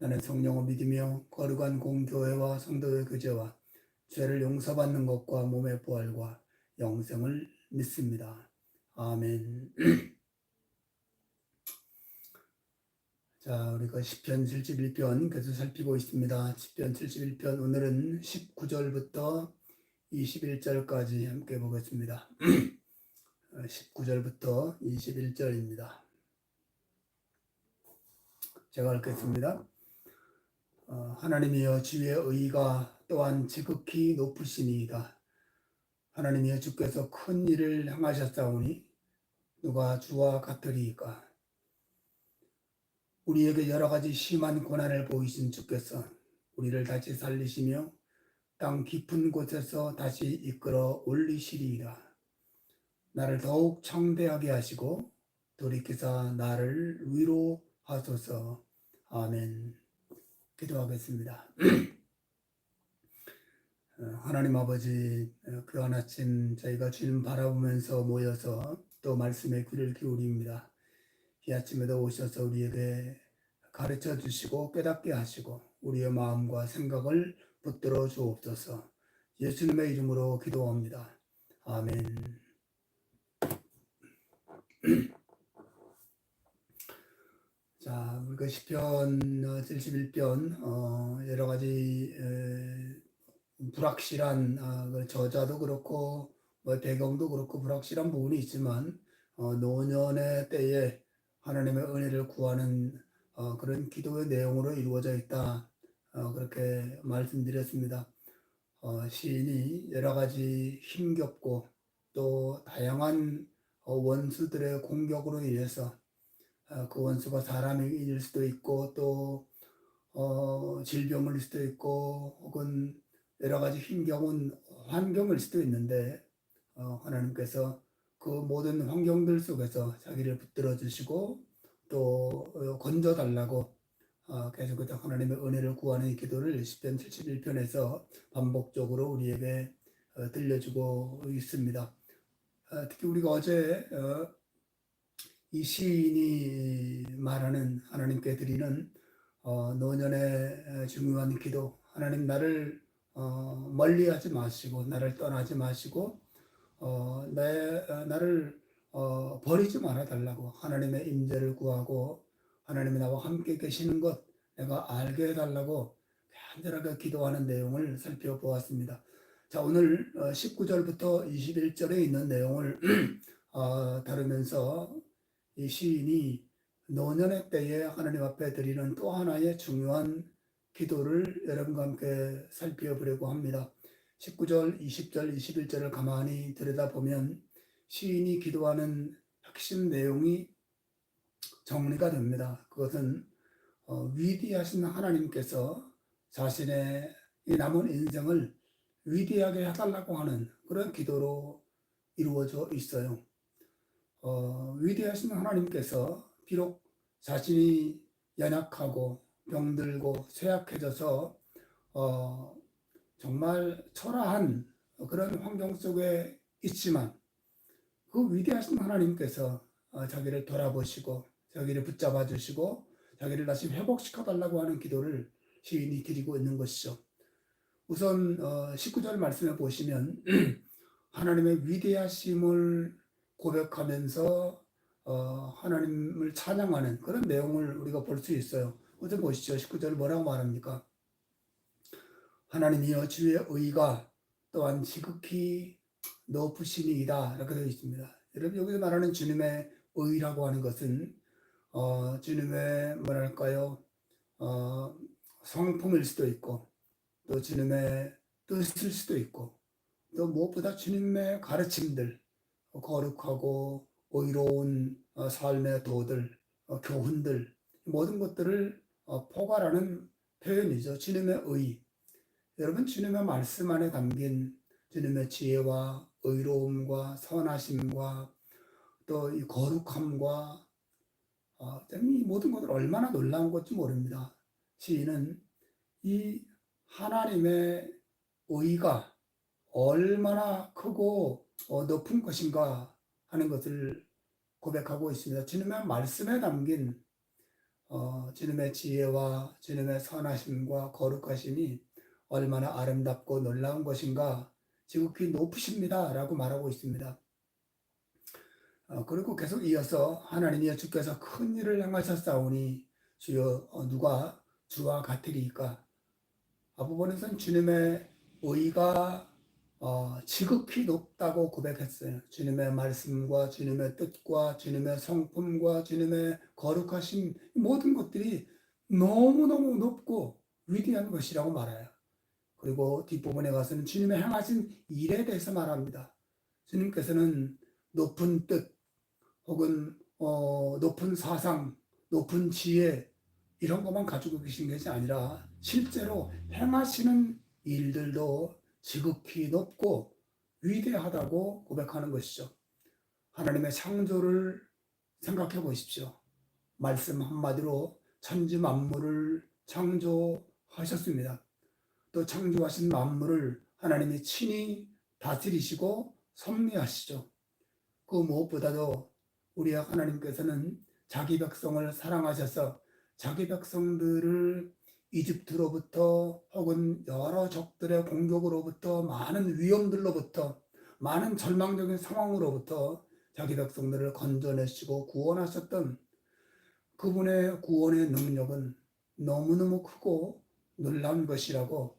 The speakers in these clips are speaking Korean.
나는 성령을 믿으며 거룩한 공교회와 성도의 교제와 죄를 용서받는 것과 몸의 부활과 영생을 믿습니다. 아멘. 자, 우리가 10편 71편 계속 살피고 있습니다. 10편 71편 오늘은 19절부터 21절까지 함께 보겠습니다. 19절부터 21절입니다. 제가 읽겠습니다. 어, 하나님이여 주의 의가 또한 지극히 높으시니이다. 하나님이여 주께서 큰 일을 행하셨사오니 누가 주와 같으리이까. 우리에게 여러 가지 심한 고난을 보이신 주께서 우리를 다시 살리시며 땅 깊은 곳에서 다시 이끌어 올리시리이다. 나를 더욱 청대하게 하시고 돌이키사 나를 위로하소서. 아멘. 기도하겠습니다. 어, 하나님 아버지 어, 그한 아침 저희가 주님 바라보면서 모여서 또 말씀에 귀를 기울입니다. 이 아침에도 오셔서 우리에게 가르쳐 주시고 깨닫게 하시고 우리의 마음과 생각을 붙들어 주옵소서. 예수님의 이름으로 기도합니다. 아멘. 자, 우리가 시편 71편 어, 여러 가지 에, 불확실한 아, 그 저자도 그렇고 뭐 배경도 그렇고 불확실한 부분이 있지만 어, 노년의 때에 하나님의 은혜를 구하는 어, 그런 기도의 내용으로 이루어져 있다 어, 그렇게 말씀드렸습니다. 어, 시인이 여러 가지 힘겹고 또 다양한 어, 원수들의 공격으로 인해서 어, 그 원수가 사람일 수도 있고 또 어, 질병일 수도 있고 혹은 여러 가지 힘겨운 환경일 수도 있는데 어, 하나님께서 그 모든 환경들 속에서 자기를 붙들어 주시고 또 어, 건져 달라고 어, 계속해서 하나님의 은혜를 구하는 기도를 10편 71편에서 반복적으로 우리에게 어, 들려주고 있습니다. 어, 특히 우리가 어제 어, 이 시인이 말하는 하나님께 드리는 어, 노년의 중요한 기도 하나님 나를 어, 멀리하지 마시고 나를 떠나지 마시고 어, 내 나를 어, 버리지 말아 달라고 하나님의 임재를 구하고 하나님이 나와 함께 계시는 것 내가 알게 해달라고 간절하게 기도하는 내용을 살펴보았습니다. 자 오늘 19절부터 어, 21절에 있는 내용을 어, 다루면서 이 시인이 노년의 때에 하나님 앞에 드리는 또 하나의 중요한 기도를 여러분과 함께 살펴보려고 합니다. 19절, 20절, 21절을 가만히 들여다보면 시인이 기도하는 핵심 내용이 정리가 됩니다. 그것은 어, 위대하신 하나님께서 자신의 이 남은 인생을 위대하게 해달라고 하는 그런 기도로 이루어져 있어요. 어, 위대하신 하나님께서 비록 자신이 연약하고 병들고 쇠약해져서 어, 정말 초라한 그런 환경 속에 있지만 그 위대하신 하나님께서 어, 자기를 돌아보시고 자기를 붙잡아 주시고 자기를 다시 회복시켜 달라고 하는 기도를 시인이 드리고 있는 것이죠. 우선 어, 19절 말씀에 보시면 하나님의 위대하심을 고백하면서 어, 하나님을 찬양하는 그런 내용을 우리가 볼 수 있어요. 어제 보시죠. 19절 뭐라고 말합니까? 하나님이여 주의 의가 또한 지극히 높으시니이다 이렇게 되어 있습니다. 여러분 여기서 말하는 주님의 의라고 하는 것은 어, 주님의 뭐랄까요 어, 성품일 수도 있고 또 주님의 뜻일 수도 있고 또 무엇보다 주님의 가르침들 거룩하고 의로운 어, 삶의 도들, 어, 교훈들 모든 것들을 어, 포괄하는 표현이죠. 주님의 의. 여러분 주님의 말씀 안에 담긴 주님의 지혜와 의로움과 선하심과 또 이 거룩함과 어, 이 모든 것들 얼마나 놀라운 건지 모릅니다. 시인은 이 하나님의 의가 얼마나 크고 어, 높은 것인가 하는 것을 고백하고 있습니다. 주님의 말씀에 담긴 어, 주님의 지혜와 주님의 선하심과 거룩하심이 얼마나 아름답고 놀라운 것인가 지극히 높으십니다. 라고 말하고 있습니다. 어, 그리고 계속 이어서 하나님이 주께서 큰 일을 행하셨사오니 주여 어, 누가 주와 같으리까 앞부분에서는 주님의 의가 어, 지극히 높다고 고백했어요. 주님의 말씀과 주님의 뜻과 주님의 성품과 주님의 거룩하신 모든 것들이 너무너무 높고 위대한 것이라고 말해요. 그리고 뒷부분에 가서는 주님의 행하신 일에 대해서 말합니다. 주님께서는 높은 뜻 혹은 어, 높은 사상, 높은 지혜 이런 것만 가지고 계신 것이 아니라 실제로 행하시는 일들도 지극히 높고 위대하다고 고백하는 것이죠. 하나님의 창조를 생각해 보십시오. 말씀 한마디로 천지 만물을 창조하셨습니다. 또 창조하신 만물을 하나님이 친히 다스리시고 섭리하시죠. 그 무엇보다도 우리 하나님께서는 자기 백성을 사랑하셔서 자기 백성들을 이집트로부터 혹은 여러 적들의 공격으로부터 많은 위험들로부터 많은 절망적인 상황으로부터 자기 백성들을 건져내시고 구원하셨던 그분의 구원의 능력은 너무너무 크고 놀라운 것이라고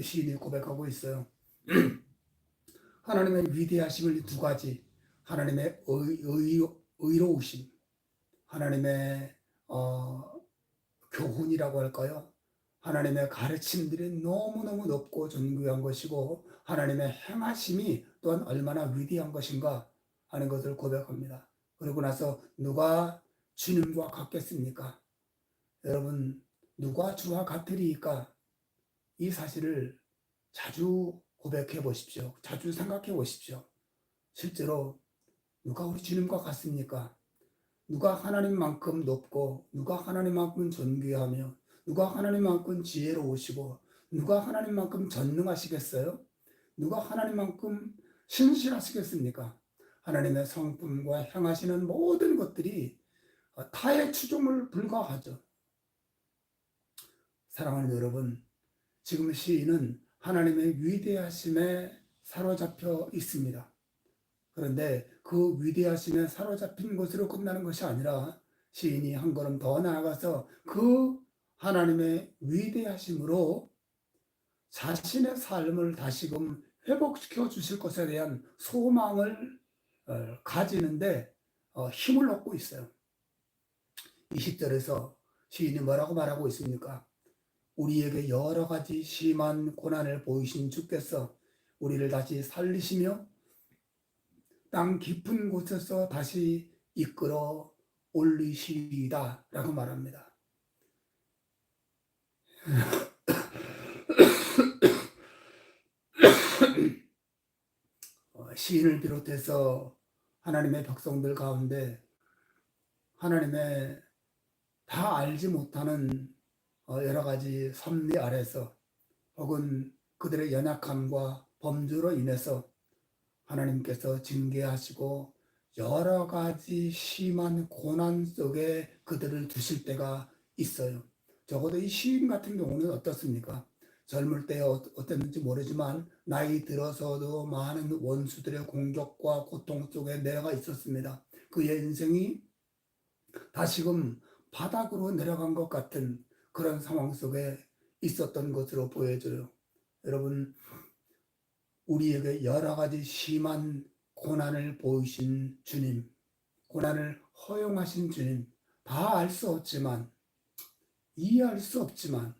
시인이 고백하고 있어요. 하나님의 위대하심을 두 가지 하나님의 의, 의, 의로우심 하나님의 어, 교훈이라고 할까요? 하나님의 가르침들이 너무너무 높고 존귀한 것이고 하나님의 행하심이 또한 얼마나 위대한 것인가 하는 것을 고백합니다. 그러고 나서 누가 주님과 같겠습니까? 여러분 누가 주와 같으리까? 이 사실을 자주 고백해 보십시오. 자주 생각해 보십시오. 실제로 누가 우리 주님과 같습니까? 누가 하나님만큼 높고 누가 하나님만큼 존귀하며 누가 하나님만큼 지혜로우시고 누가 하나님만큼 전능하시겠어요? 누가 하나님만큼 신실하시겠습니까? 하나님의 성품과 향하시는 모든 것들이 타의 추종을 불가하죠. 사랑하는 여러분, 지금 시인은 하나님의 위대하심에 사로잡혀 있습니다. 그런데 그 위대하심에 사로잡힌 것으로 끝나는 것이 아니라 시인이 한 걸음 더 나아가서 그 하나님의 위대하심으로 자신의 삶을 다시금 회복시켜 주실 것에 대한 소망을 어, 가지는데 어, 힘을 얻고 있어요. 20절에서 시인이 뭐라고 말하고 있습니까? 우리에게 여러 가지 심한 고난을 보이신 주께서 우리를 다시 살리시며 땅 깊은 곳에서 다시 이끌어 올리시리다 라고 말합니다. 어, 시인을 비롯해서 하나님의 백성들 가운데 하나님의 다 알지 못하는 어, 여러 가지 섭리 아래서 혹은 그들의 연약함과 범주로 인해서 하나님께서 징계하시고 여러 가지 심한 고난 속에 그들을 두실 때가 있어요. 적어도 이 시인 같은 경우는 어떻습니까? 젊을 때 어, 어땠는지 모르지만 나이 들어서도 많은 원수들의 공격과 고통 속에 내가 있었습니다. 그의 인생이 다시금 바닥으로 내려간 것 같은 그런 상황 속에 있었던 것으로 보여져요. 여러분, 우리에게 여러 가지 심한 고난을 보이신 주님, 고난을 허용하신 주님, 다 알 수 없지만 이해할 수 없지만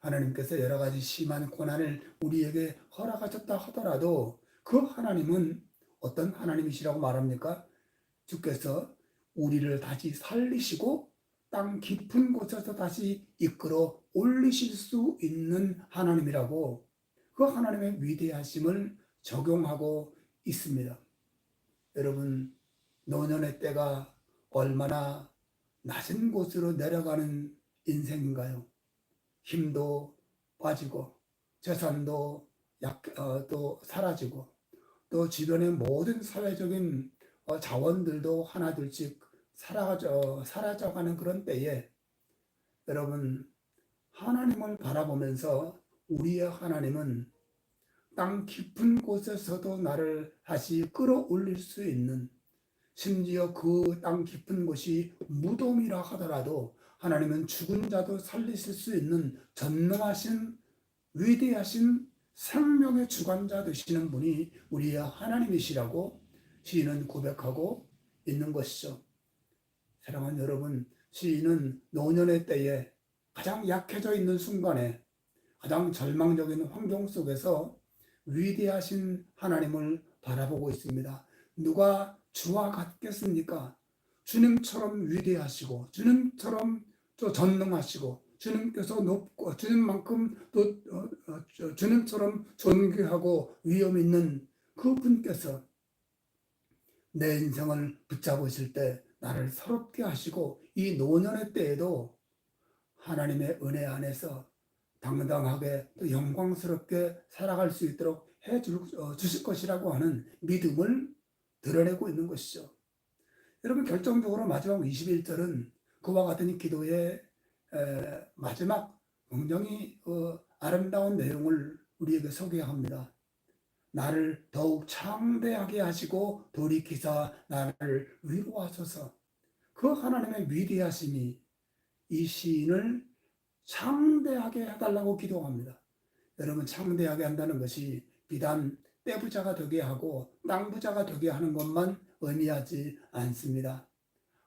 하나님께서 여러 가지 심한 고난을 우리에게 허락하셨다 하더라도 그 하나님은 어떤 하나님이시라고 말합니까? 주께서 우리를 다시 살리시고 땅 깊은 곳에서 다시 이끌어 올리실 수 있는 하나님이라고 그 하나님의 위대하심을 적용하고 있습니다. 여러분, 노년의 때가 얼마나 낮은 곳으로 내려가는 인생인가요? 힘도 빠지고, 재산도 약, 어, 또 사라지고, 또 주변의 모든 사회적인 어, 자원들도 하나둘씩 사라져, 사라져가는 그런 때에 여러분, 하나님을 바라보면서 우리의 하나님은 땅 깊은 곳에서도 나를 다시 끌어올릴 수 있는 심지어 그 땅 깊은 곳이 무덤이라 하더라도 하나님은 죽은 자도 살리실 수 있는 전능하신 위대하신 생명의 주관자 되시는 분이 우리의 하나님이시라고 시인은 고백하고 있는 것이죠. 사랑하는 여러분, 시인은 노년의 때에 가장 약해져 있는 순간에 가장 절망적인 환경 속에서 위대하신 하나님을 바라보고 있습니다. 누가 주와 같겠습니까? 주님처럼 위대하시고 주님처럼 또 전능하시고 주님께서 높고 주님만큼 또 어, 어, 주님처럼 존귀하고 위엄 있는 그 분께서 내 인생을 붙잡으실 때 나를 서럽게 하시고 이 노년의 때에도 하나님의 은혜 안에서 당당하게 또 영광스럽게 살아갈 수 있도록 해 어, 주실 것이라고 하는 믿음을 드러내고 있는 것이죠. 여러분 결정적으로 마지막 21절은 그와 같은 기도의 마지막 굉장히 어, 아름다운 내용을 우리에게 소개합니다. 나를 더욱 창대하게 하시고 돌이키사 나를 위로하소서. 그 하나님의 위대하심이 이 시인을 창대하게 해달라고 기도합니다. 여러분 창대하게 한다는 것이 비단 떼부자가 되게 하고 땅부자가 되게 하는 것만 의미하지 않습니다.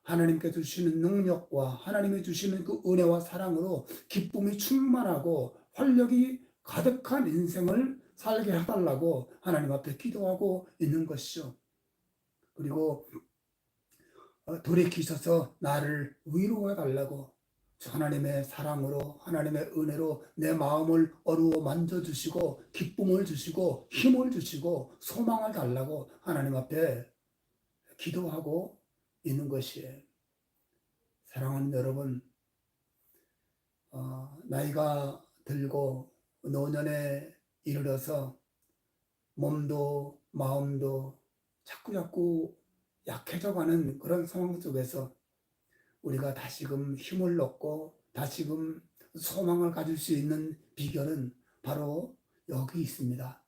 하나님께 주시는 능력과 하나님이 주시는 그 은혜와 사랑으로 기쁨이 충만하고 활력이 가득한 인생을 살게 해달라고 하나님 앞에 기도하고 있는 것이죠. 그리고 어, 돌이키셔서 나를 위로해 달라고 하나님의 사랑으로 하나님의 은혜로 내 마음을 어루어 만져주시고 기쁨을 주시고 힘을 주시고 소망을 달라고 하나님 앞에 기도하고 있는 것이에요. 사랑하는 여러분, 어, 나이가 들고 노년에 이르러서 몸도 마음도 자꾸 자꾸 약해져 가는 그런 상황 속에서 우리가 다시금 힘을 얻고 다시금 소망을 가질 수 있는 비결은 바로 여기 있습니다.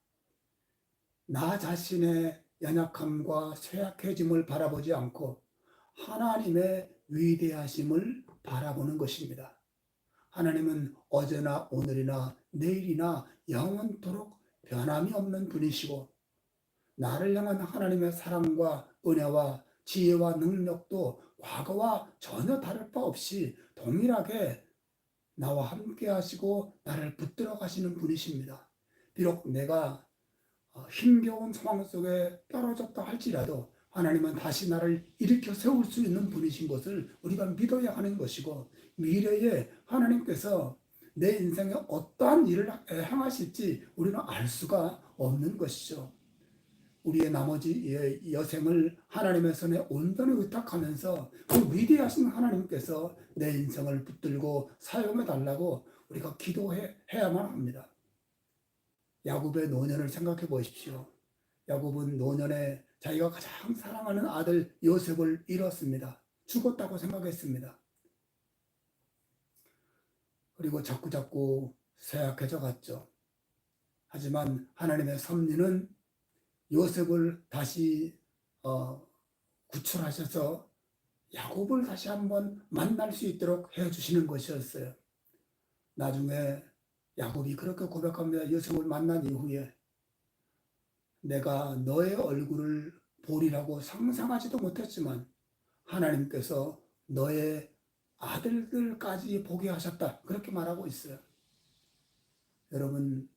나 자신의 연약함과 쇠약해짐을 바라보지 않고 하나님의 위대하심을 바라보는 것입니다. 하나님은 어제나 오늘이나 내일이나 영원토록 변함이 없는 분이시고 나를 향한 하나님의 사랑과 은혜와 지혜와 능력도 과거와 전혀 다를 바 없이 동일하게 나와 함께 하시고 나를 붙들어 가시는 분이십니다. 비록 내가 어, 힘겨운 상황 속에 떨어졌다 할지라도 하나님은 다시 나를 일으켜 세울 수 있는 분이신 것을 우리가 믿어야 하는 것이고 미래에 하나님께서 내 인생에 어떠한 일을 행하실지 우리는 알 수가 없는 것이죠. 우리의 나머지 여생을 하나님의 손에 온전히 의탁하면서 그 위대하신 하나님께서 내 인생을 붙들고 사용해 달라고 우리가 기도해야만 합니다. 야곱의 노년을 생각해 보십시오. 야곱은 노년에 자기가 가장 사랑하는 아들 요셉을 잃었습니다. 죽었다고 생각했습니다. 그리고 자꾸자꾸 쇠약해져 갔죠. 하지만 하나님의 섭리는 요셉을 다시 어, 구출하셔서 야곱을 다시 한번 만날 수 있도록 해주시는 것이었어요. 나중에 야곱이 그렇게 고백합니다. 요셉을 만난 이후에 내가 너의 얼굴을 보리라고 상상하지도 못했지만 하나님께서 너의 아들들까지 보게 하셨다. 그렇게 말하고 있어요. 여러분,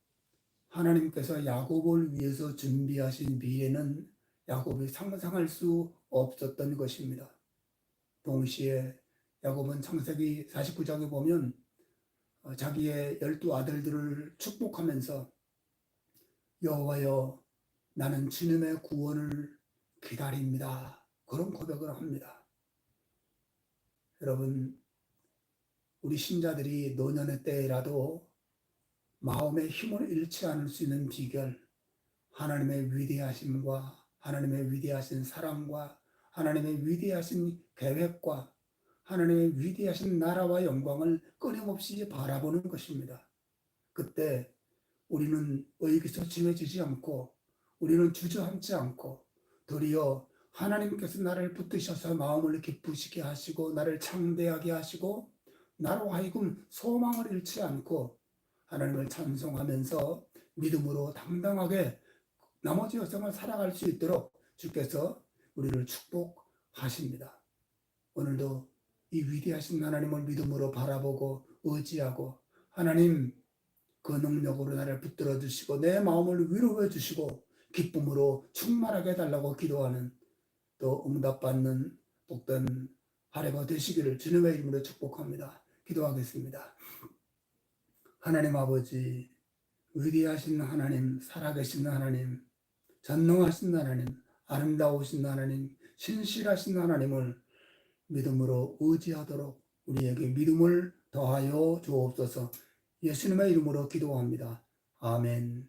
하나님께서 야곱을 위해서 준비하신 미래는 야곱이 상상할 수 없었던 것입니다. 동시에 야곱은 창세기 49장에 보면 어, 자기의 열두 아들들을 축복하면서 여호와여 나는 주님의 구원을 기다립니다. 그런 고백을 합니다. 여러분 우리 신자들이 노년의 때라도 마음의 힘을 잃지 않을 수 있는 비결 하나님의 위대하심과 하나님의 위대하신 사랑과 하나님의 위대하신 계획과 하나님의 위대하신 나라와 영광을 끊임없이 바라보는 것입니다. 그때 우리는 의기소침해지지 않고 우리는 주저앉지 않고 도리어 하나님께서 나를 붙드셔서 마음을 기쁘시게 하시고 나를 창대하게 하시고 나로 하여금 소망을 잃지 않고 하나님을 찬송하면서 믿음으로 당당하게 나머지 여생을 살아갈 수 있도록 주께서 우리를 축복하십니다. 오늘도 이 위대하신 하나님을 믿음으로 바라보고 의지하고 하나님 그 능력으로 나를 붙들어 주시고 내 마음을 위로해 주시고 기쁨으로 충만하게 해달라고 기도하는 또 응답받는 복된 하루가 되시기를 주님의 이름으로 축복합니다. 기도하겠습니다. 하나님 아버지 위대하신 하나님 살아계신 하나님 전능하신 하나님 아름다우신 하나님 신실하신 하나님을 믿음으로 의지하도록 우리에게 믿음을 더하여 주옵소서 예수님의 이름으로 기도합니다. 아멘.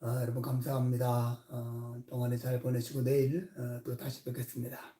아, 여러분 감사합니다. 어, 동안에 잘 보내시고 내일 어, 또 다시 뵙겠습니다.